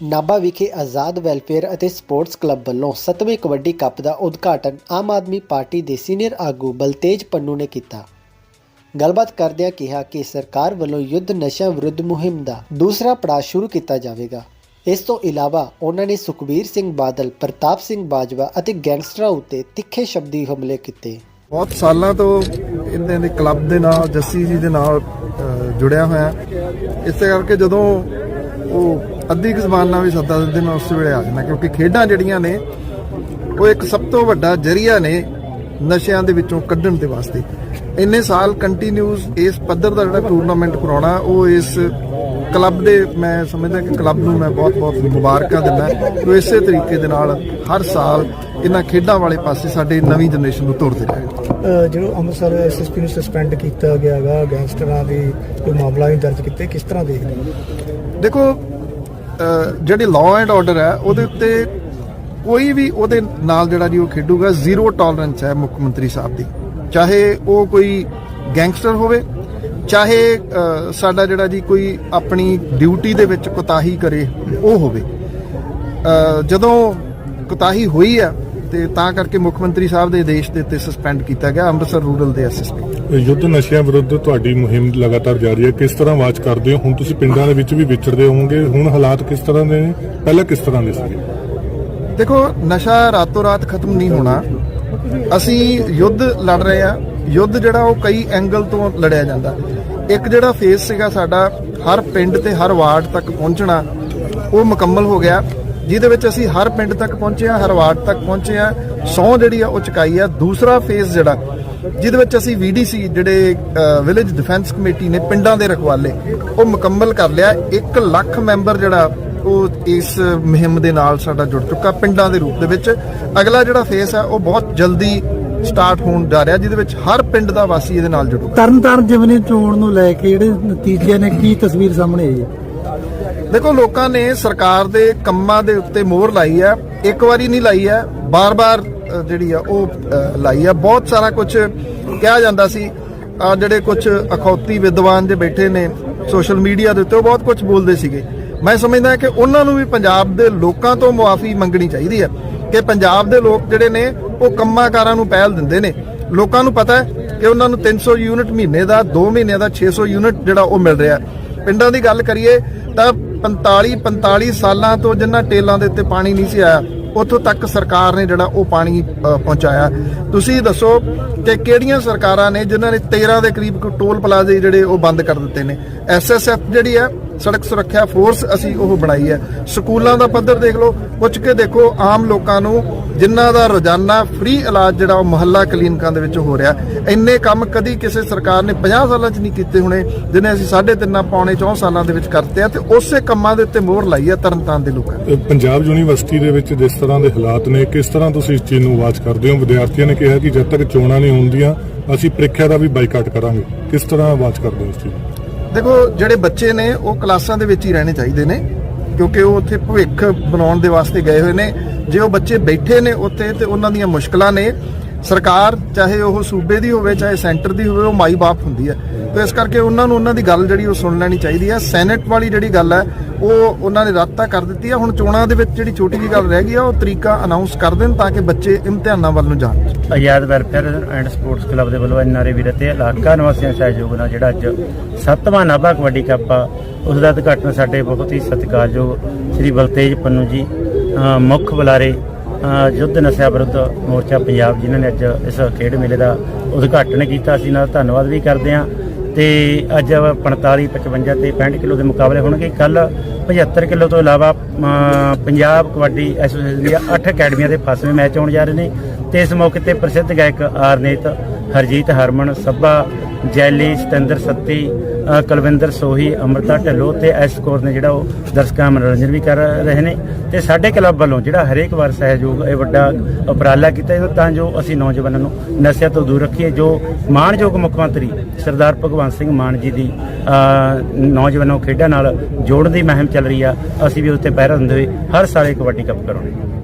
ਨਾਭਾ ਵਿਖੇ ਆਜ਼ਾਦ ਵੈਲਫੇਅਰ ਅਤੇ sports club ਵੱਲੋਂ 7ਵੇਂ ਕਬੱਡੀ ਕੱਪ ਦਾ ਉਦਘਾਟਨ ਆਮ ਆਦਮੀ ਪਾਰਟੀ ਦੇ ਸੀਨੀਅਰ ਆਗੂ ਬਲਤੇਜ ਪੰਨੂ ਨੇ ਕੀਤਾ। ਗੱਲਬਾਤ ਕਰਦਿਆਂ ਕਿਹਾ ਕਿ ਸਰਕਾਰ ਵੱਲੋਂ ਯੁੱਧ ਨਸ਼ਾ ਵਿਰੁੱਧ ਮੁਹਿੰਮ ਦਾ ਦੂਸਰਾ ਪੜਾਅ ਸ਼ੁਰੂ ਕੀਤਾ ਜਾਵੇਗਾ। ਇਸ ਤੋਂ ਇਲਾਵਾ ਉਹਨਾਂ ਨੇ ਸੁਖਬੀਰ ਸਿੰਘ ਬਾਦਲ, ਪ੍ਰਤਾਪ ਸਿੰਘ ਬਾਜਵਾ ਅਤੇ ਗੈਂਗਸਟਰਾਂ ਉੱਤੇ ਤਿੱਖੇ ਸ਼ਬਦੀ ਹਮਲੇ ਕੀਤੇ। ਬਹੁਤ ਸਾਲਾਂ ਤੋਂ ਇਹਨਾਂ ਦੇ ਕਲੱਬ ਦੇ ਨਾਲ, ਜੱਸੀ ਜੀ ਦੇ ਨਾਲ ਜੁੜਿਆ ਹੋਇਆ। ਇਸੇ ਕਰਕੇ ਜਦੋਂ ਉਹ ਅੱਧੀ ਕੁ ਜ਼ਬਾਨ ਨਾਲ ਵੀ ਸੱਦਾ ਦਿੰਦੇ ਮੈਂ ਉਸ ਵੇਲੇ ਆ ਜਾਂਦਾ ਕਿਉਂਕਿ ਖੇਡਾਂ ਜਿਹੜੀਆਂ ਨੇ ਉਹ ਇੱਕ ਸਭ ਤੋਂ ਵੱਡਾ ਜਰੀਆ ਨੇ ਨਸ਼ਿਆਂ ਦੇ ਵਿੱਚੋਂ ਕੱਢਣ ਦੇ ਵਾਸਤੇ। ਇੰਨੇ ਸਾਲ ਕੰਟੀਨਿਊਸ ਇਸ ਪੱਧਰ ਦਾ ਜਿਹੜਾ ਟੂਰਨਾਮੈਂਟ ਕਰਾਉਣਾ ਉਹ ਇਸ ਕਲੱਬ ਦੇ ਮੈਂ ਸਮਝਦਾ ਕਿ ਕਲੱਬ ਨੂੰ ਮੈਂ ਬਹੁਤ-ਬਹੁਤ ਮੁਬਾਰਕਾਂ ਦਿੰਦਾ ਕਿ ਇਸੇ ਤਰੀਕੇ ਦੇ ਨਾਲ ਹਰ ਸਾਲ ਇਹਨਾਂ ਖੇਡਾਂ ਵਾਲੇ ਪਾਸੇ ਸਾਡੇ ਨਵੀਂ ਜਨਰੇਸ਼ਨ ਨੂੰ ਤੋਰਦੇ ਰਹੇ। ਜਿਹੜਾ ਅੰਮ੍ਰਿਤਸਰ ਐਸਐਸਪੀ ਨੂੰ ਸਸਪੈਂਡ ਕੀਤਾ ਗਿਆ ਹੈਗਾ ਗੈਂਗਸਟਰਾਂ ਦੀ ਕੋਈ ਮਾਮਲਾ ਵੀ ਦਰਜ ਕੀਤੇ ਕਿਸ ਤਰ੍ਹਾਂ ਦੇਖਦੇ ਦੇਖੋ ਜਿਹੜੀ ਲਾਅ ਐਂਡ ਆਰਡਰ ਹੈ, ਉਹਦੇ ਉੱਤੇ ਕੋਈ ਵੀ ਉਹਦੇ ਨਾਲ ਜਿਹੜਾ ਜੀ ਉਹ ਖੇਡੂਗਾ ਜ਼ੀਰੋ ਟੋਲਰੈਂਸ ਹੈ ਮੁੱਖ ਮੰਤਰੀ ਸਾਹਿਬ ਦੀ। ਚਾਹੇ ਉਹ ਕੋਈ ਗੈਂਗਸਟਰ ਹੋਵੇ, ਚਾਹੇ ਸਾਡਾ ਜਿਹੜਾ ਜੀ ਕੋਈ ਆਪਣੀ ਡਿਊਟੀ ਦੇ ਵਿੱਚ ਕੁਤਾਹੀ ਕਰੇ, ਉਹ ਹੋਵੇ। ਜਦੋਂ ਕੁਤਾਹੀ ਹੋਈ ਹੈ ਤੇ ਤਾਂ ਕਰਕੇ ਮੁੱਖ ਮੰਤਰੀ ਸਾਹਿਬ ਦੇ ਆਦੇਸ਼ ਦੇ ਉੱਤੇ ਸਸਪੈਂਡ ਕੀਤਾ ਗਿਆ ਅੰਮ੍ਰਿਤਸਰ ਰੂਰਲ ਦੇ ਐਸਐਸਪੀ ਯੁੱਧ ਨਸ਼ਿਆਂ ਵਿਰੁੱਧ ਤੁਹਾਡੀ ਮੁਹਿੰਮ ਲਗਾਤਾਰ ਜਾਰੀ ਹੈ। ਕਿਸ ਤਰ੍ਹਾਂ ਆਵਾਜ਼ ਕਰਦੇ ਹੋ? ਹੁਣ ਤੁਸੀਂ ਪਿੰਡਾਂ ਦੇ ਵਿੱਚ ਵੀ ਵਿਚਰਦੇ ਹੋਵੋਗੇ। ਹੁਣ ਹਾਲਾਤ ਕਿਸ ਤਰ੍ਹਾਂ ਦੇ ਨੇ? ਪਹਿਲਾਂ ਕਿਸ ਤਰ੍ਹਾਂ ਦੇ ਸੀ ਦੇਖੋ ਨਸ਼ਾ ਰਾਤੋਂ ਰਾਤ ਖਤਮ ਨਹੀਂ ਹੋਣਾ। ਅਸੀਂ ਯੁੱਧ ਲੜ ਰਹੇ ਆ ਯੁੱਧ ਜਿਹੜਾ ਉਹ ਕਈ ਐਂਗਲ ਤੋਂ ਲੜਿਆ ਜਾਂਦਾ। ਇੱਕ ਜਿਹੜਾ ਫੇਸ ਸੀਗਾ ਸਾਡਾ ਹਰ ਪਿੰਡ ਤੇ ਹਰ ਵਾਰਡ ਤੱਕ ਪਹੁੰਚਣਾ ਉਹ ਮੁਕੰਮਲ ਹੋ ਗਿਆ। ਜਿਹਦੇ ਵਿੱਚ ਅਸੀਂ ਹਰ ਪਿੰਡ ਤੱਕ ਪਹੁੰਚੇ ਆ ਹਰ ਵਾਰਡ ਤੱਕ ਪਹੁੰਚੇ ਆ ਸੌ ਜਿਹੜੀ ਆ, ਉਹ ਚੁਕਾਈ ਆ। ਦੂਸਰਾ ਫੇਸ ਜਿਹੜਾ, ਜਿਹਦੇ ਵਿੱਚ ਅਸੀਂ ਵੀਡੀਸੀ ਜਿਹੜੇ ਵਿਲੇਜ ਡਿਫੈਂਸ ਕਮੇਟੀ ਨੇ ਪਿੰਡਾਂ ਦੇ ਰਖਵਾਲੇ, ਉਹ ਮੁਕੰਮਲ ਕਰ ਲਿਆ। 1 ਲੱਖ ਮੈਂਬਰ ਜਿਹੜਾ, ਉਹ ਇਸ ਮੁਹਿੰਮ ਦੇ ਨਾਲ ਸਾਡਾ ਜੁੜ ਚੁੱਕਾ ਪਿੰਡਾਂ ਦੇ ਰੂਪ ਦੇ ਵਿੱਚ। ਅਗਲਾ ਜਿਹੜਾ ਫੇਸ ਹੈ ਉਹ ਬਹੁਤ ਜਲਦੀ ਸਟਾਰਟ ਹੋਣ ਜਾ ਰਿਹਾ, ਜਿਹਦੇ ਵਿੱਚ ਹਰ ਪਿੰਡ ਦਾ ਵਾਸੀ ਇਹਦੇ ਨਾਲ ਜੁੜੂਗਾ ਤਰਨਤਾਰਨ ਜਿਵੇਂ ਚੋਣ ਨੂੰ ਲੈ ਕੇ ਜਿਹੜੇ ਨਤੀਜੇ ਨੇ, ਕੀ ਤਸਵੀਰ ਸਾਹਮਣੇ ਆਈ ਹੈ? ਦੇਖੋ, ਲੋਕਾਂ ਨੇ ਸਰਕਾਰ ਦੇ ਕੰਮਾਂ ਦੇ ਉੱਤੇ ਮੋਹਰ ਲਾਈ ਹੈ। ਇੱਕ ਵਾਰੀ ਨਹੀਂ ਲਾਈ ਹੈ। ਬਾਰ-ਬਾਰ ਜਿਹੜੀ ਆ, ਉਹ ਲਾਈ ਹੈ। ਬਹੁਤ ਸਾਰਾ ਕੁਝ ਕਿਹਾ ਜਾਂਦਾ ਸੀ। ਆ ਜਿਹੜੇ ਕੁਝ ਅਖੌਤੀ ਵਿਦਵਾਨ ਜੇ ਬੈਠੇ ਨੇ ਸੋਸ਼ਲ ਮੀਡੀਆ ਦੇ ਉੱਤੇ, ਉਹ ਬਹੁਤ ਕੁਝ ਬੋਲਦੇ ਸੀਗੇ। ਮੈਂ ਸਮਝਦਾ ਕਿ ਉਹਨਾਂ ਨੂੰ ਵੀ ਪੰਜਾਬ ਦੇ ਲੋਕਾਂ ਤੋਂ ਮੁਆਫੀ ਮੰਗਣੀ ਚਾਹੀਦੀ ਹੈ ਕਿ ਪੰਜਾਬ ਦੇ ਲੋਕ ਜਿਹੜੇ ਨੇ, ਉਹ ਕੰਮਾਂਕਾਰਾਂ ਨੂੰ ਪਹਿਲ ਦਿੰਦੇ ਨੇ। ਲੋਕਾਂ ਨੂੰ ਪਤਾ ਹੈ ਕਿ ਉਹਨਾਂ ਨੂੰ 300 ਯੂਨਿਟ ਮਹੀਨੇ ਦਾ 2 ਮਹੀਨਿਆਂ ਦਾ 600 ਯੂਨਿਟ ਜਿਹੜਾ ਉਹ ਮਿਲ ਰਿਹਾ ਪਿੰਡਾਂ ਦੀ ਗੱਲ ਕਰੀਏ ਤਾਂ 45 45 ਸਾਲਾਂ ਤੋਂ ਜਿਨ੍ਹਾਂ ਟੇਲਾਂ ਦੇ ਉੱਤੇ ਪਾਣੀ ਨਹੀਂ ਸੀ ਆਇਆ ਉੱਥੋਂ ਤੱਕ ਸਰਕਾਰ ਨੇ ਜਿਹੜਾ ਉਹ ਪਾਣੀ ਅ, ਪਹੁੰਚਾਇਆ। ਤੁਸੀਂ ਦੱਸੋ ਕਿ ਕਿਹੜੀਆਂ ਸਰਕਾਰਾਂ ਨੇ ਜਿਨ੍ਹਾਂ ਨੇ 13 ਦੇ ਕਰੀਬ ਟੋਲ ਪਲਾਜ਼ੇ ਜਿਹੜੇ ਉਹ ਬੰਦ ਕਰ ਦਿੱਤੇ ਨੇ? ਐਸਐਸਐਫ ਜਿਹੜੀ ਹੈ ਸੜਕ ਸੁਰੱਖਿਆ ਫੋਰਸ ਅਸੀਂ ਉਹ ਬਣਾਈ ਹੈ। ਸਕੂਲਾਂ ਦਾ ਪੱਧਰ ਦੇਖ ਲਓ, ਪੁੱਛ ਕੇ ਦੇਖੋ, ਆਮ ਲੋਕਾਂ ਨੂੰ ਜਿਨ੍ਹਾਂ ਦਾ ਰੋਜ਼ਾਨਾ ਫ੍ਰੀ ਇਲਾਜ ਜਿਹੜਾ ਉਹ ਮੁਹੱਲਾ ਕਲੀਨਿਕਾਂ ਦੇ ਵਿੱਚ ਹੋ ਰਿਹਾ ਇੰਨੇ ਕੰਮ ਕਦੀ ਕਿਸੇ ਸਰਕਾਰ ਨੇ 50 ਸਾਲਾਂ 'ਚ ਨਹੀਂ ਕੀਤੇ ਹੋਣੇ, ਜਿਨੇ ਅਸੀਂ ਸਾਢੇ ਤਿੰਨਾਂ ਪੌਣੇ 4 ਸਾਲਾਂ ਦੇ ਵਿੱਚ ਕਰਤੇ ਆ ਤੇ ਉਸੇ ਕੰਮਾਂ ਦੇ ਉੱਤੇ ਮੋਹਰ ਲਾਈ ਆ ਤਰਨਤਾਰਨ ਦੇ ਲੋਕਾਂ ਪੰਜਾਬ ਯੂਨੀਵਰਸਿਟੀ ਦੇ ਵਿੱਚ ਜਿਸ ਤਰ੍ਹਾਂ ਦੇ ਹਾਲਾਤ ਨੇ, ਕਿਸ ਤਰ੍ਹਾਂ ਤੁਸੀਂ ਇਸ ਚੀਜ਼ ਨੂੰ ਆਵਾਜ਼ ਕਰਦੇ ਹੋ? ਵਿਦਿਆਰਥੀਆਂ ਨੇ ਕਿਹਾ ਕਿ ਜਦ ਤੱਕ ਚੋਣਾਂ ਨਹੀਂ ਹੁੰਦੀਆਂ ਅਸੀਂ ਪ੍ਰੀਖਿਆ ਦਾ ਵੀ ਬਾਈਕਾਟ ਕਰਾਂਗੇ। ਕਿਸ ਤਰ੍ਹਾਂ ਆਵਾਜ਼ ਕਰਦੇ ਹੋ ਇਸ ਚੀਜ਼ ਦੇਖੋ, ਜਿਹੜੇ ਬੱਚੇ ਨੇ, ਉਹ ਕਲਾਸਾਂ ਦੇ ਵਿੱਚ ਹੀ ਰਹਿਣੇ ਚਾਹੀਦੇ ਨੇ, ਕਿਉਂਕਿ ਉਹ ਉੱਥੇ ਭਵਿੱਖ ਬਣਾਉਣ ਦੇ ਵਾਸਤੇ ਗਏ ਹੋਏ ਨੇ। ਜੇ ਉਹ ਬੱਚੇ ਬੈਠੇ ਨੇ ਉੱਥੇ ਤੇ ਉਹਨਾਂ ਦੀਆਂ ਮੁਸ਼ਕਲਾਂ ਨੇ, ਸਰਕਾਰ ਚਾਹੇ ਉਹ ਸੂਬੇ ਦੀ ਹੋਵੇ, ਚਾਹੇ ਸੈਂਟਰ ਦੀ ਹੋਵੇ, ਉਹ ਮਾਈ ਬਾਪ ਹੁੰਦੀ ਹੈ। ਤੇ ਇਸ ਕਰਕੇ ਉਹਨਾਂ ਨੂੰ ਉਹਨਾਂ ਦੀ ਗੱਲ ਜਿਹੜੀ ਉਹ ਸੁਣ ਲੈਣੀ ਚਾਹੀਦੀ ਹੈ। ਸੈਨੇਟ ਵਾਲੀ ਜਿਹੜੀ ਗੱਲ ਹੈ, ਉਹ ਉਹਨਾਂ ਨੇ ਰੱਦ ਤਾਂ ਕਰ ਦਿੱਤੀ ਹੈ। ਹੁਣ ਚੋਣਾਂ ਦੇ ਵਿੱਚ ਜਿਹੜੀ ਛੋਟੀ ਜਿਹੀ ਗੱਲ ਰਹਿ ਗਈ ਆ ਉਹ ਤਰੀਕਾ ਅਨਾਉਂਸ ਕਰ ਦੇਣ ਤਾਂ ਕਿ ਬੱਚੇ ਇਮਤਿਹਾਨਾਂ ਵੱਲ ਨੂੰ ਜਾਣ। Azad welfare and sports club ਦੇ ਵੱਲੋਂ ਐਨਆਰਏ ਵੀਰ ਅਤੇ ਇਲਾਕਾ ਨਿਵਾਸੀਆਂ ਸਹਿਯੋਗ ਨਾਲ ਜਿਹੜਾ ਅੱਜ ਸੱਤਵਾਂ ਨਾਭਾ ਕਬੱਡੀ ਕੱਪ ਆ, ਉਸ ਦਾ ਉਦਘਾਟਨ ਸਾਡੇ ਬਹੁਤ ਹੀ ਸਤਿਕਾਰਯੋਗ ਸ੍ਰੀ ਬਲਤੇਜ ਪੰਨੂ ਜੀ ਮੁੱਖ ਬੁਲਾਰੇ ਯੁੱਧ ਨਸ਼ਾ ਵਿਰੁੱਧ ਮੋਰਚਾ ਪੰਜਾਬ ਜਿਨ੍ਹਾਂ ਨੇ ਅੱਜ ਇਸ ਖੇਡ ਮੇਲੇ ਦਾ ਉਦਘਾਟਨ ਕੀਤਾ। ਅਸੀਂ ਨਾਲ ਧੰਨਵਾਦ ਵੀ ਕਰਦੇ ਹਾਂ। ਤੇ ਅੱਜ 45 55 ਤੇ 65 ਕਿਲੋ ਦੇ ਮੁਕਾਬਲੇ ਹੋਣਗੇ। ਕੱਲ 75 ਕਿਲੋ ਤੋਂ ਇਲਾਵਾ ਪੰਜਾਬ ਕਬੱਡੀ ਐਸੋਸੀਏਸ਼ਨ ਦੀਆਂ 8 ਅਕੈਡਮੀਆਂ ਦੇ ਫਸਵੇਂ ਮੈਚ ਹੋਣ ਜਾ ਰਹੇ ਨੇ। ਤੇ ਇਸ ਮੌਕੇ ਤੇ ਪ੍ਰਸਿੱਧ ਗਾਇਕ ਆਰਨੇਤ, ਹਰਜੀਤ ਹਰਮਨ, ਸੱਭਾ ਜੈਲੀ, ਸਤਿੰਦਰ ਸੱਤੀ ਕੁਲਵਿੰਦਰ ਸੋਹੀ, ਅਮਰਤਾ ਢੱਲੋ ਤੇ ਐਸ ਕੋਰ ਨੇ ਜਿਹੜਾ ਉਹ ਦਰਸ਼ਕਾਂ ਦਾ ਮਨੋਰੰਜਨ ਵੀ ਕਰ ਰਹੇ ਨੇ। ਤੇ ਸਾਡੇ ਕਲੱਬ ਵੱਲੋਂ ਜਿਹੜਾ ਹਰੇਕ ਵਾਰ ਸਹਿਯੋਗ, ਇਹ ਵੱਡਾ ਉਪਰਾਲਾ ਕੀਤਾ ਜਾਂਦਾ, ਤਾਂ ਜੋ ਅਸੀਂ ਨੌਜਵਾਨਾਂ ਨੂੰ ਨਸ਼ਿਆਂ ਤੋਂ ਦੂਰ ਰੱਖੀਏ, ਜੋ ਮਾਣਯੋਗ ਮੁੱਖ ਮੰਤਰੀ ਸਰਦਾਰ ਭਗਵੰਤ ਸਿੰਘ ਮਾਨ ਜੀ ਦੀ ਨੌਜਵਾਨਾਂ ਨੂੰ ਖੇਡਾਂ ਨਾਲ ਜੋੜਨ ਦੀ ਮੁਹਿੰਮ ਚੱਲ ਰਹੀ ਆ, ਅਸੀਂ ਵੀ ਉਸ ਪਹਿਰਾ ਦਿੰਦੇ ਹੋਏ ਹਰ ਸਾਲ ਇਹ ਕਬੱਡੀ ਕੱਪ ਕਰਾਉਣੇ